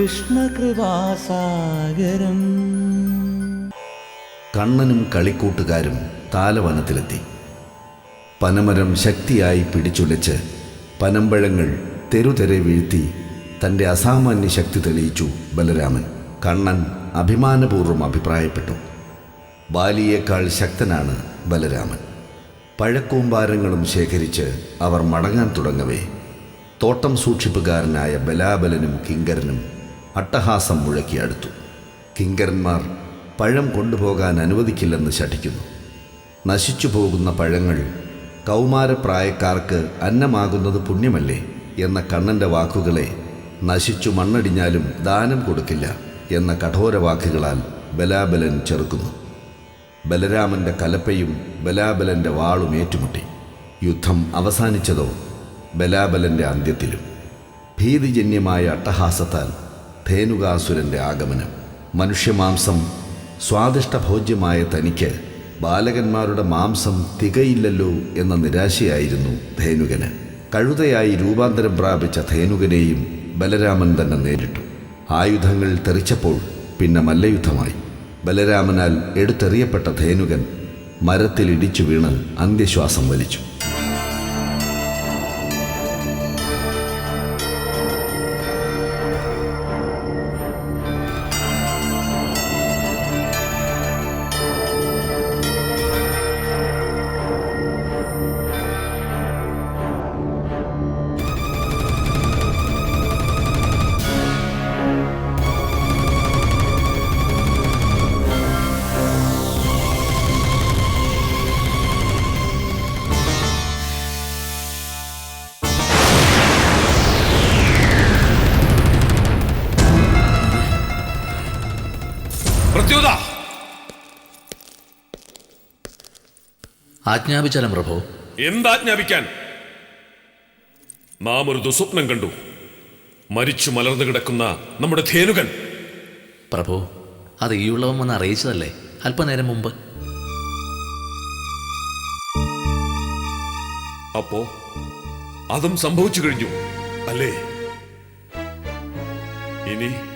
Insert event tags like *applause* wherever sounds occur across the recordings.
കൃഷ്ണകൃപാസാഗരം. കണ്ണനും കളിക്കൂട്ടുകാരും താലവനത്തിലെത്തി. പനമരം ശക്തിയായി പിടിച്ചുലച്ച് പനമ്പഴങ്ങൾ തെരുതെരെ വീഴ്ത്തി തന്റെ അസാമാന്യ ശക്തി തെളിയിച്ചു ബലരാമൻ. കണ്ണൻ അഭിമാനപൂർവം അഭിപ്രായപ്പെട്ടു. ബാലിയേക്കാൾ ശക്തനാണ് ബലരാമൻ. പഴക്കൂമ്പാരങ്ങളും ശേഖരിച്ച് അവർ മടങ്ങാൻ തുടങ്ങവേ. തോട്ടം സൂക്ഷിപ്പുകാരനായ ബലാബലനും കിങ്കരനും അട്ടഹാസം മുഴക്കി അടുത്തു കിങ്കരന്മാർ പഴം കൊണ്ടുപോകാൻ അനുവദിക്കില്ലെന്ന് ശഠിക്കുന്നു. നശിച്ചു പോകുന്ന പഴങ്ങൾ കൗമാരപ്രായക്കാർക്ക് അന്നമാകുന്നത് പുണ്യമല്ലേ എന്ന കണ്ണന്റെ വാക്കുകളെ നശിച്ചു മണ്ണടിഞ്ഞാലും ദാനം കൊടുക്കില്ല എന്ന കഠോര വാക്കുകളാൽ ബലാബലൻ ചെറുക്കുന്നു. ബലരാമന്റെ കലപ്പയും ബലാബലന്റെ വാളും ഏറ്റുമുട്ടി. യുദ്ധം അവസാനിച്ചതോ ബലാബലന്റെ അന്ത്യത്തിലും. ഭീതിജന്യമായ അട്ടഹാസത്താൽ ധേനുകാസുരന്റെ ആഗമനം. മനുഷ്യമാംസം സ്വാദിഷ്ടഭോജ്യമായ തനിക്ക് ബാലകന്മാരുടെ മാംസം തികയില്ലല്ലോ എന്ന നിരാശയായിരുന്നു ധേനുകന്. കഴുതയായി രൂപാന്തരം പ്രാപിച്ച ധേനുകനെയും ബലരാമൻ തന്നെ നേരിട്ടു. ആയുധങ്ങൾ തെറിച്ചപ്പോൾ പിന്നെ മല്ലയുദ്ധമായി. ബലരാമനാൽ എടുത്തെറിയപ്പെട്ട ധേനുകൻ മരത്തിൽ ഇടിച്ചു വീണ് അന്ത്യശ്വാസം വലിച്ചു. പ്രത്യുത. ആജ്ഞാപിച്ചാലും പ്രഭു. എന്താജ്ഞാപിക്കാൻ? നാം ഒരു ദുസ്വപ്നം കണ്ടു. മരിച്ചു മലർന്നു കിടക്കുന്ന നമ്മുടെ ധേനുകൻ. പ്രഭു അത് ഈ ഉള്ളവൻ വന്ന് അറിയിച്ചതല്ലേ? അല്പനേരം മുമ്പ്. അപ്പോ അതും സംഭവിച്ചു കഴിഞ്ഞു. അല്ലേ? ഇനി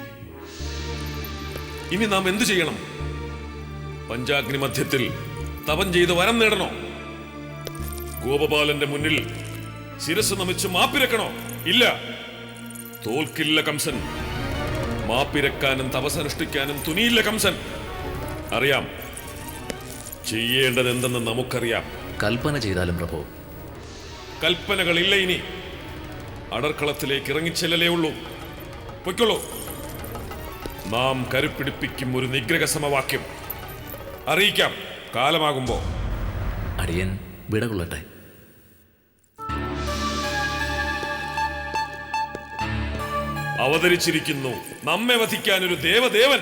ഇനി നാം എന്തു ചെയ്യണം? പഞ്ചാഗ്നി മധ്യത്തിൽ തപം ചെയ്ത് വരം നേടണോ? ഗോപപാലന്റെ മുന്നിൽ ശിരസ് നമിച്ച് മാപ്പിരക്കണോ? ഇല്ല. തോൽക്കില്ല കംസൻ. മാപ്പിരക്കാനും തപസനുഷ്ഠിക്കാനും തുനിയില്ല കംസൻ. അറിയാം. ചെയ്യേണ്ടത് എന്തെന്ന് നമുക്കറിയാം. കൽപ്പന ചെയ്താലും പ്രഭു. കൽപ്പനകളില്ല ഇനി. അടർക്കളത്തിലേക്ക് ഇറങ്ങിച്ചെല്ലലേ ഉള്ളൂ. പൊയ്ക്കൊള്ളൂ. നാം കരുപ്പിടിപ്പിക്കും ഒരു നിഗ്രഹ സമവാക്യം അറിയിക്കാം. കാലമാകുമ്പോ. അടിയൻ വിടകൊള്ളട്ടെ അവതരിച്ചിരിക്കുന്നു. നമ്മെ വധിക്കാൻ ഒരു ദേവദേവൻ.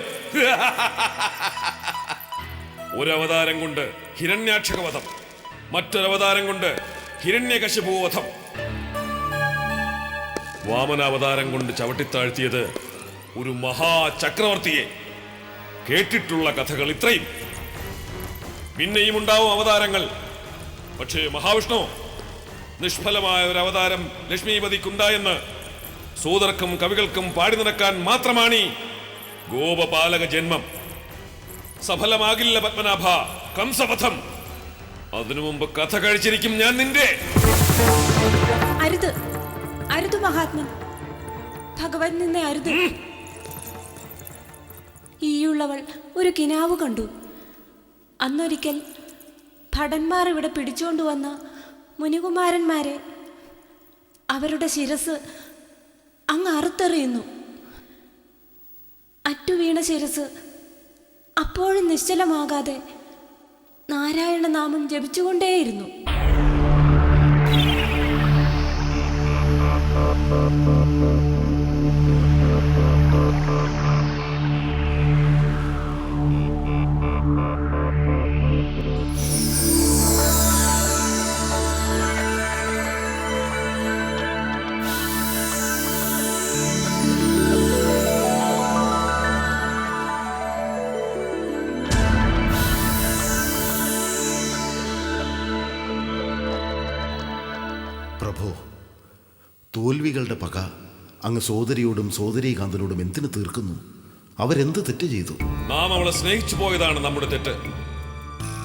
ഒരവതാരം കൊണ്ട് ഹിരണ്യാക്ഷകവധം മറ്റൊരവതാരം കൊണ്ട് ഹിരണ്യകശിപൂവധം. വാമനാവതാരം കൊണ്ട് ചവിട്ടിത്താഴ്ത്തിയത് ഒരു മഹാചക്രവർത്തിയെ കേട്ടിട്ടുള്ള കഥകൾ ഇത്രയും. പിന്നെയും ഉണ്ടാവും അവതാരങ്ങൾ. പക്ഷേ മഹാവിഷ്ണു നിഷ്ഫലമായ ഒരു അവതാരം ലക്ഷ്മീപതിക്കുണ്ടായെന്ന് സൂതർക്കും കവികൾക്കും പാടി നടക്കാൻ മാത്രമാണ് ഈ ഗോപപാലക ജന്മം. സഫലമാകില്ല പത്മനാഭ കംസപഥം. അതിനു മുമ്പ് കഥ കഴിച്ചിരിക്കും ഞാൻ നിന്റെ. അരുത്. അരുത് മഹാത്മൻ. ഭഗവൻ നിന്നെ അരുത്. ഈയുള്ളവൾ ഒരു കിനാവ് കണ്ടു. അന്നൊരിക്കൽ ഭടന്മാർ ഇവിടെ പിടിച്ചുകൊണ്ടുവന്ന മുനികുമാരന്മാരെ അവരുടെ ശിരസ് അങ്ങ് അറുത്തെറിയുന്നു. അറ്റുവീണ ശിരസ് അപ്പോഴും നിശ്ചലമാകാതെ നാരായണ നാമം ജപിച്ചുകൊണ്ടേയിരുന്നു. പ്രഭു തോൽവികളുടെ പക അങ്ങ് സോദരിയോടും സോദരീകാന്തനോടും എന്തിനു തീർക്കുന്നു? അവരെന്ത് തെറ്റ് ചെയ്തു? നാം അവളെ സ്നേഹിച്ചു പോയതാണ് നമ്മുടെ തെറ്റ്.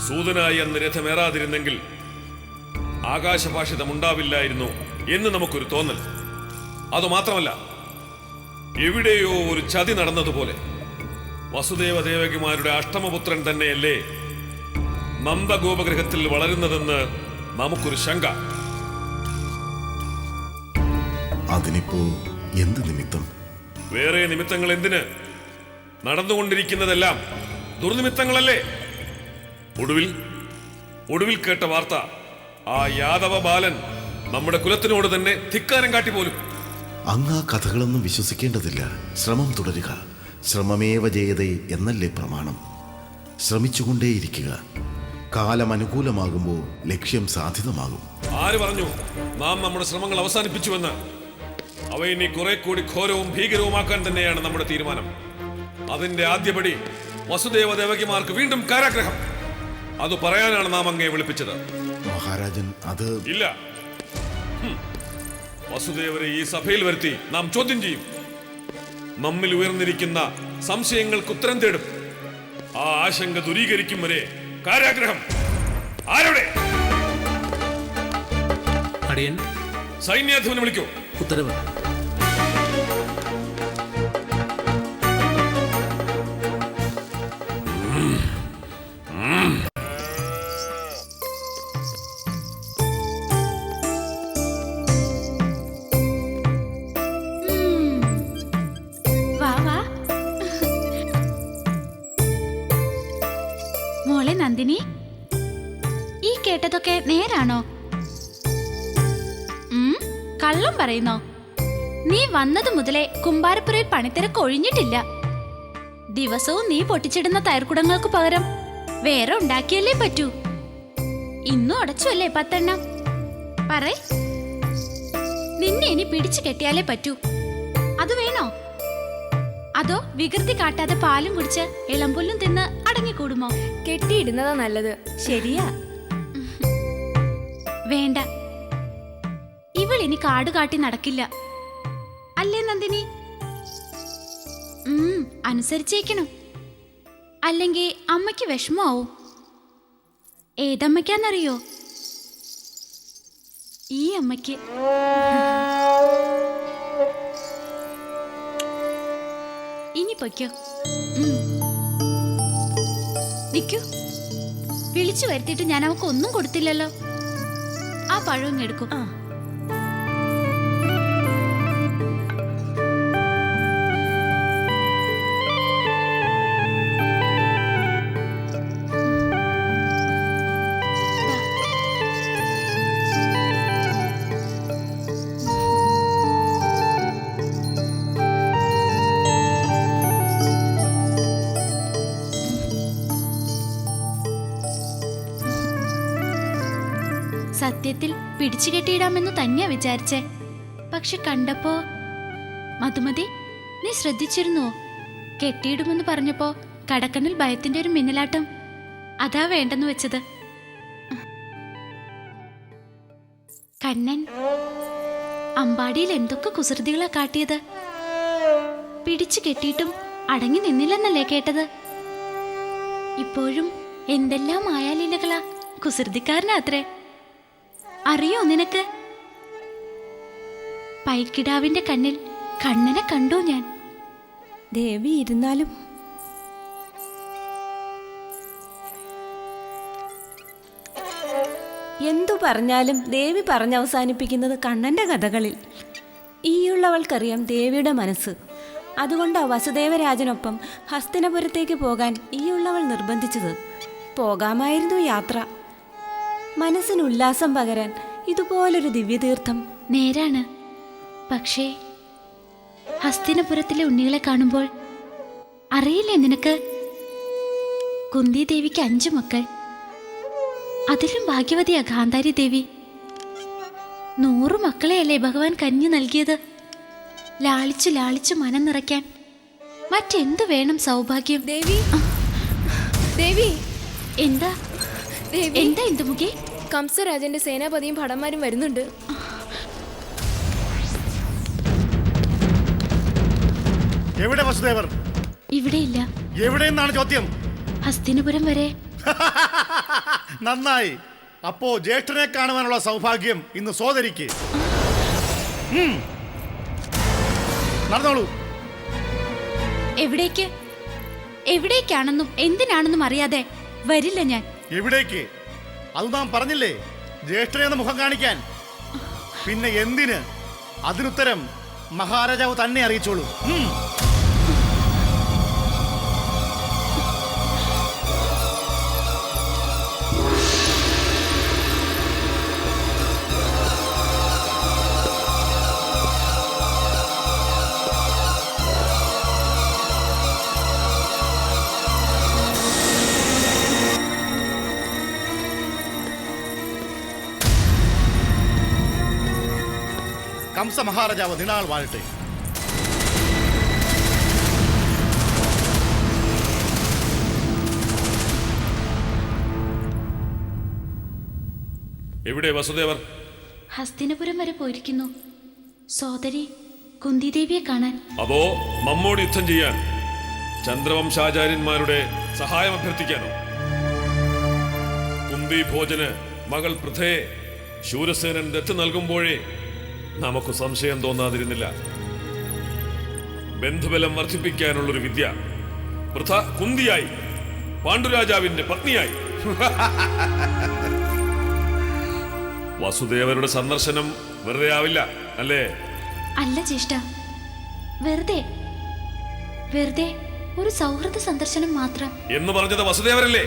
സൂതനായി അന്ന് രഥമേറാതിരുന്നെങ്കിൽ ആകാശഭാഷിതമുണ്ടാവില്ലായിരുന്നു എന്ന് നമുക്കൊരു തോന്നൽ. അതുമാത്രമല്ല എവിടെയോ ഒരു ചതി നടന്നതുപോലെ വസുദേവ ദേവകിമാരുടെ അഷ്ടമപുത്രൻ തന്നെയല്ലേ നന്ദഗോപഗ്രഹത്തിൽ വളരുന്നതെന്ന് നമുക്കൊരു ശങ്ക. അതിനിപ്പോ എന്ത് നിമിത്തം? വേറെ നിമിത്തങ്ങൾ എന്തിന്? നടന്നുകൊണ്ടിരിക്കുന്നതെല്ലാം ദുർനിമിത്തങ്ങളല്ലേ? ഒടുവിൽ ഒടുവിൽ കേട്ട വാർത്ത ആ യാദവ ബാലൻ നമ്മുടെ കുലത്തിനോട് തന്നെ ധിക്കാരം കാട്ടി പോലും. അങ്ങ് ആ കഥകളൊന്നും വിശ്വസിക്കേണ്ടതില്ല. ശ്രമം തുടരുക. ശ്രമമേവ ജയതേ എന്നല്ലേ പ്രമാണം. ശ്രമിച്ചുകൊണ്ടേയിരിക്കുക. കാലം അനുകൂലമാകുമ്പോൾ ലക്ഷ്യം സാധ്യതമാകും ആര് പറഞ്ഞു നാം നമ്മുടെ ശ്രമങ്ങൾ അവസാനിപ്പിച്ചുവെന്ന്? അവ ഇനി കുറെ കൂടി ഘോരവും ഭീകരവുമാക്കാൻ തന്നെയാണ് നമ്മുടെ തീരുമാനം. അതിന്റെ ആദ്യപടി വസുദേവ ദേവകിമാർക്ക് വീണ്ടും കാരാഗ്രഹം. അത് പറയാനാണ് നാം അങ്ങേ വിളിപ്പിച്ചത്. മഹാരാജൻ അത് ഇല്ല. വസുദേവരെ ഈ സഭയിൽ വരുത്തി നാം ചോദ്യം ചെയ്യും. നമ്മിൽ ഉയർന്നിരിക്കുന്ന സംശയങ്ങൾക്ക് ഉത്തരം തേടും. ആ ആശങ്ക ദുരീകരിക്കും വരെ കാരാഗ്രഹം. ആരുടെ? അടിയൻ. സൈന്യാധിപനെ വിളിക്കൂ. ഉത്തരവ്. കള്ളം പറയുന്നോ? നീ വന്നത് മുതലേ കുമ്പാരപ്പുരയിൽ പണിത്തിരക്ക് ഒഴിഞ്ഞിട്ടില്ല. ദിവസവും നീ പൊട്ടിച്ചിടുന്ന തയർക്കുടങ്ങൾക്ക് പകരം വേറെ ഉണ്ടാക്കിയല്ലേ പറ്റൂ? ഇന്നും അടച്ചുവല്ലേ പത്തെണ്ണം? പറേ നിന്നെ ഇനി പിടിച്ചു കെട്ടിയാലേ പറ്റൂ. അത് വേണോ? അതോ വികൃതി കാട്ടാതെ പാലും കുടിച്ച് ഇളമ്പുല്ലും തിന്ന് അടങ്ങിക്കൂടുമോ? കെട്ടിയിടുന്നതാ നല്ലത്. ശരിയാ. വേണ്ട. ഇവൾ ഇനി കാട് കാട്ടി നടക്കില്ല. അല്ലേ നന്ദിനി? അനുസരിച്ചേക്കണം. അല്ലെങ്കിൽ അമ്മയ്ക്ക് വിഷമാവും ഏതമ്മയ്ക്കാന്നറിയോ? ഈ അമ്മയ്ക്ക്. ഇനി പൊയ്ക്കോ. നിൽക്കൂ വിളിച്ചു വരുത്തിയിട്ട് ഞാൻ അവൾക്ക് ഒന്നും കൊടുത്തില്ലല്ലോ. ആ പഴം എടുക്കും. ആ. സത്യത്തിൽ പിടിച്ചു കെട്ടിയിടാമെന്ന് തന്നെയാ വിചാരിച്ചേ. പക്ഷെ കണ്ടപ്പോ മധുമതി നീ ശ്രദ്ധിച്ചിരുന്നോ? കെട്ടിയിടുമെന്ന് പറഞ്ഞപ്പോ കടക്കണ്ണിൽ ഭയത്തിന്റെ ഒരു മിന്നലാട്ടം. അതാ വേണ്ടെന്ന് വെച്ചത്. കണ്ണൻ അമ്പാടിയിൽ എന്തൊക്കെ കുസൃതികളാ കാട്ടിയത്? പിടിച്ചു കെട്ടിയിട്ടും അടങ്ങി നിന്നില്ലെന്നല്ലേ കേട്ടത്? ഇപ്പോഴും എന്തെല്ലാം മായാലീലകളാ കുസൃതിക്കാരനാത്രേ. അറിയോ നിനക്ക്? പൈക്കിടാവിന്റെ കണ്ണിൽ കണ്ണനെ കണ്ടു ഞാൻ. ദേവി ഇരുന്നാലും. എന്തു പറഞ്ഞാലും ദേവി പറഞ്ഞവസാനിപ്പിക്കുന്നത് കണ്ണന്റെ കഥകളിൽ. ഈയുള്ളവൾക്കറിയാം ദേവിയുടെ മനസ്സ്. അതുകൊണ്ടാ വസുദേവരാജനൊപ്പം ഹസ്തിനപുരത്തേക്ക് പോകാൻ ഈയുള്ളവൾ നിർബന്ധിച്ചത്. പോകാമായിരുന്നു യാത്ര. മനസ്സിന് ഉല്ലാസം പകരാൻ ഇതുപോലൊരു ദിവ്യതീർത്ഥം. നേരാണ്. പക്ഷേ ഹസ്തിനപുരത്തിലെ ഉണ്ണികളെ കാണുമ്പോൾ അറിയില്ലേ നിനക്ക്? കുന്തി ദേവിക്ക് അഞ്ചു മക്കൾ. അതിലും ഭാഗ്യവതിയാ ഗാന്ധാരി ദേവി നൂറു മക്കളെയല്ലേ ഭഗവാൻ കഞ്ഞു നൽകിയത്? ലാളിച്ചു ലാളിച്ചു മനം നിറയ്ക്കാൻ മറ്റെന്ത് വേണം സൗഭാഗ്യം? ദേവി ദേവി. എന്താ? എന്താ ഇന്ദുമുഖി കംസരാജന്റെ സേനാപതിയും ഭടന്മാരും വരുന്നുണ്ട്. എവിടെ വസുദേവർ? ഇവിടെയില്ല. എവിടെയെന്നാണ് ചോദ്യം? ഹസ്തിനപുരം വരെ. *laughs* നന്നായി. അപ്പോ ജ്യേഷ്ഠനെ കാണുവാനുള്ള സൗഭാഗ്യം ഇന്ന് സോദരിക്ക്. നടന്നോളൂ. എവിടേക്ക്? എവിടേക്കാണെന്നും എന്തിനാണെന്നും അറിയാതെ വരില്ല ഞാൻ. എവിടേക്ക്? അത് നാം പറഞ്ഞില്ലേ? ജ്യേഷ്ഠനെന്ന് മുഖം കാണിക്കാൻ. പിന്നെ എന്തിന്? അതിനുത്തരം മഹാരാജാവ് തന്നെ അറിയിച്ചോളൂ. കംസ മഹാരാജാവ് നിനാൾ വാഴട്ടെ. എവിടെ വസുദേവർ? ഹസ്തിനപുരം വരെ പോയിരിക്കുന്നു. സോദരി കുന്തിദേവിയെ കാണാൻ. അതോ നമ്മോട് യുദ്ധം ചെയ്യാൻ? ചന്ദ്രവംശാചാര്യന്മാരുടെ സഹായം അഭ്യർത്ഥിക്കാനോ? കുന്തി ഭോജന് മകൾ പൃഥയെ ശൂരസേനൻ ദത്ത് നൽകുമ്പോഴേ നമുക്ക് സംശയം തോന്നാതിരുന്നില്ല. ബന്ധുബലം വർദ്ധിപ്പിക്കാനുള്ളൊരു വിദ്യ. വൃഥ കുന്തിയായി. പാണ്ഡുരാജാവിന്റെ പത്നിയായി. *laughs* വസുദേവരുടെ സന്ദർശനം വെറുതെ ആവില്ല അല്ലേ? അല്ല ജ്യേഷ്ഠ വെറുതെ. വെറുതെ ഒരു സൗഹൃദ സന്ദർശനം മാത്രം. എന്ന് പറഞ്ഞത് വസുദേവരല്ലേ?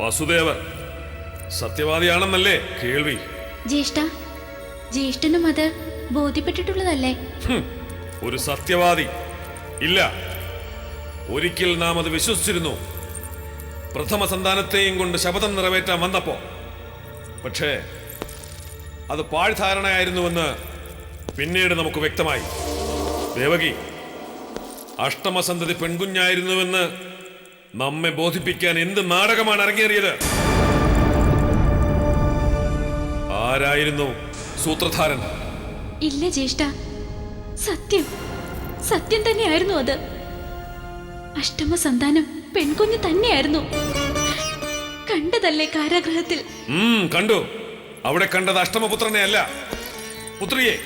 വസുദേവർ. സത്യവാദിയാണെന്നല്ലേ കേൾവി? ജ്യേഷ്ഠ ജ്യേഷ്ഠനും അത് ബോധ്യപ്പെട്ടിട്ടുള്ളതല്ലേ? ഒരു സത്യവാദി. ഇല്ല. ഒരിക്കൽ നാം അത് വിശ്വസിച്ചിരുന്നു. പ്രഥമ സന്താനത്തെയും കൊണ്ട് ശപഥം നിറവേറ്റാൻ വന്നപ്പോ. പക്ഷേ അത് പാഴ്ധാരണയായിരുന്നുവെന്ന് പിന്നീട് നമുക്ക് വ്യക്തമായി. ദേവകി അഷ്ടമസന്തതി പെൺകുഞ്ഞായിരുന്നുവെന്ന് നമ്മെ ബോധിപ്പിക്കാൻ എന്ത് നാടകമാണ് അരങ്ങേറിയത്? ആരായിരുന്നു സൂത്രധാരൻ. ഇല്ല ജ്യേഷ്ഠ. സത്യം. സത്യം തന്നെയായിരുന്നു അത്. അഷ്ടമ സന്താനം പെൺകുഞ്ഞ് തന്നെയായിരുന്നു. കണ്ടതല്ലേ കാരാഗ്രഹത്തിൽ? കണ്ടു. അവിടെ കണ്ടത് അഷ്ടമപുത്രനെ അല്ല. പുത്രിയെ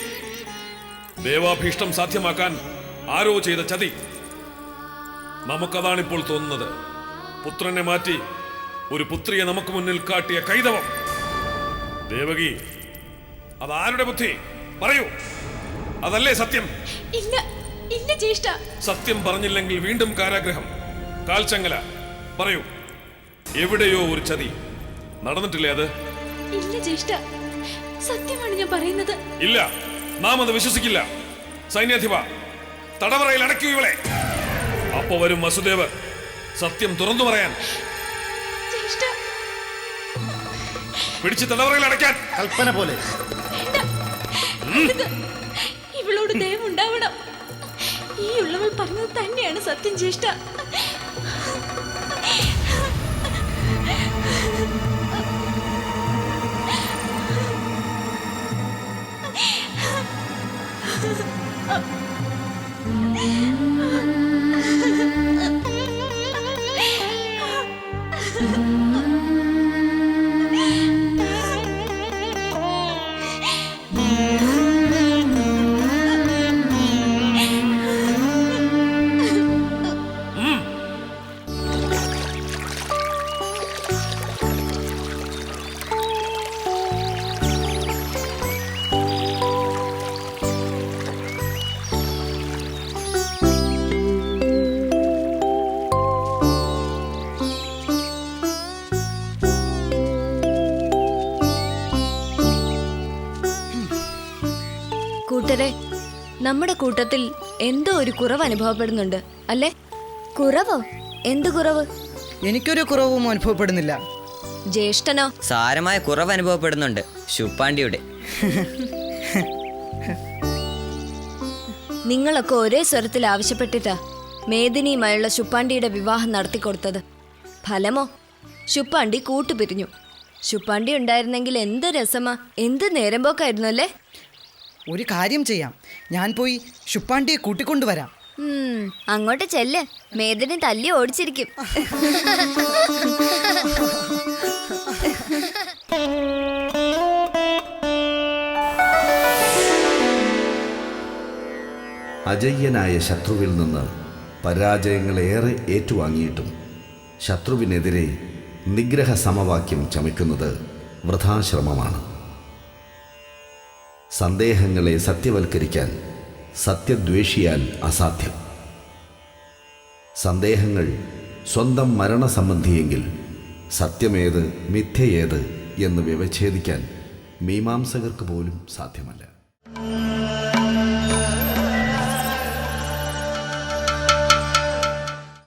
ദേവാഭീഷ്ടം സാധ്യമാക്കാൻ ആരോ ചെയ്ത ചതി. നമുക്കതാണിപ്പോൾ തോന്നുന്നത്. പുത്രനെ മാറ്റി ഒരു പുത്രിയെ നമുക്ക് മുന്നിൽ കാട്ടിയ കൈതവം. ദേവകി അതാരുടെ ബുദ്ധി? പറയൂ. അതല്ലേ സത്യം? ഇല്ല ഇല്ല ജ്യേഷ്ഠ. സത്യം പറഞ്ഞില്ലെങ്കിൽ വീണ്ടും കാരാഗ്രഹം. കാൽച്ചങ്ങല പറയൂ. എവിടെയോ ഒരു ചതി. നടന്നിട്ടില്ലേ അത്? ഇല്ല ജ്യേഷ്ഠ. സത്യമാണ് ഞാൻ പറയുന്നത്. ഇല്ല. നാം അത് വിശ്വസിക്കില്ല. സൈന്യാധിപ തടവറയിൽ അടയ്ക്കൂ ഇവളെ. അപ്പോ വരും വസുദേവർ. സത്യം തുറന്നു പറയാൻ. ജ്യേഷ്ഠ പിടിച്ച് തലവറയിൽ അടയ്ക്കാൻ. കൽപ്പന പോലെ. ഇവളോട് ദയവുണ്ടാവണം ഈ ഉള്ളവൾ പറഞ്ഞത് തന്നെയാണ് സത്യം ജ്യേഷ്ഠ. കൂട്ടരെ നമ്മുടെ കൂട്ടത്തിൽ എന്തോ ഒരു കുറവ് അനുഭവപ്പെടുന്നുണ്ട് അല്ലേ? കുറവോ? എന്ത് കുറവ്? എനിക്കൊരു കുറവും അനുഭവപ്പെടുന്നില്ല. ജ്യേഷ്ഠനോ? സാരമായ കുറവ് അനുഭവപ്പെടുന്നുണ്ട് ശുപ്പാണ്ടിയുടെ. നിങ്ങളൊക്കെ ഒരേ സ്വരത്തിൽ ആവശ്യപ്പെട്ടിട്ടാ മേദിനിയുമായുള്ള ശുപ്പാണ്ടിയുടെ വിവാഹം നടത്തിക്കൊടുത്തത്. ഫലമോ? ശുപ്പാണ്ടി കൂട്ടുപിരിഞ്ഞു. ശുപ്പാണ്ടി ഉണ്ടായിരുന്നെങ്കിൽ എന്ത് രസമാ എന്ത് നേരം പോക്കായിരുന്നു അല്ലേ? ഒരു കാര്യം ചെയ്യാം. ഞാൻ പോയി ശുപ്പാണ്ടിയെ കൂട്ടിക്കൊണ്ടുവരാം. അങ്ങോട്ട് ചെല്ല്. മേദിനി തല്ലി ഓടിച്ചിരിക്കും. അജയ്യനായ ശത്രുവിൽ നിന്ന് പരാജയങ്ങളേറെ ഏറ്റുവാങ്ങിയിട്ടും ശത്രുവിനെതിരെ നിഗ്രഹ സമവാക്യം ചമയ്ക്കുന്നത് വൃഥാശ്രമമാണ്. സന്ദേഹങ്ങളെ സത്യവൽക്കരിക്കാൻ സത്യദ്വേഷിയാൽ അസാധ്യം. സന്ദേഹങ്ങൾ സ്വന്തം മരണസംബന്ധിയെങ്കിൽ സത്യമേത് മിഥ്യയേത് എന്ന് വ്യവച്ഛേദിക്കാൻ മീമാംസകർക്ക് പോലും സാധ്യമല്ല.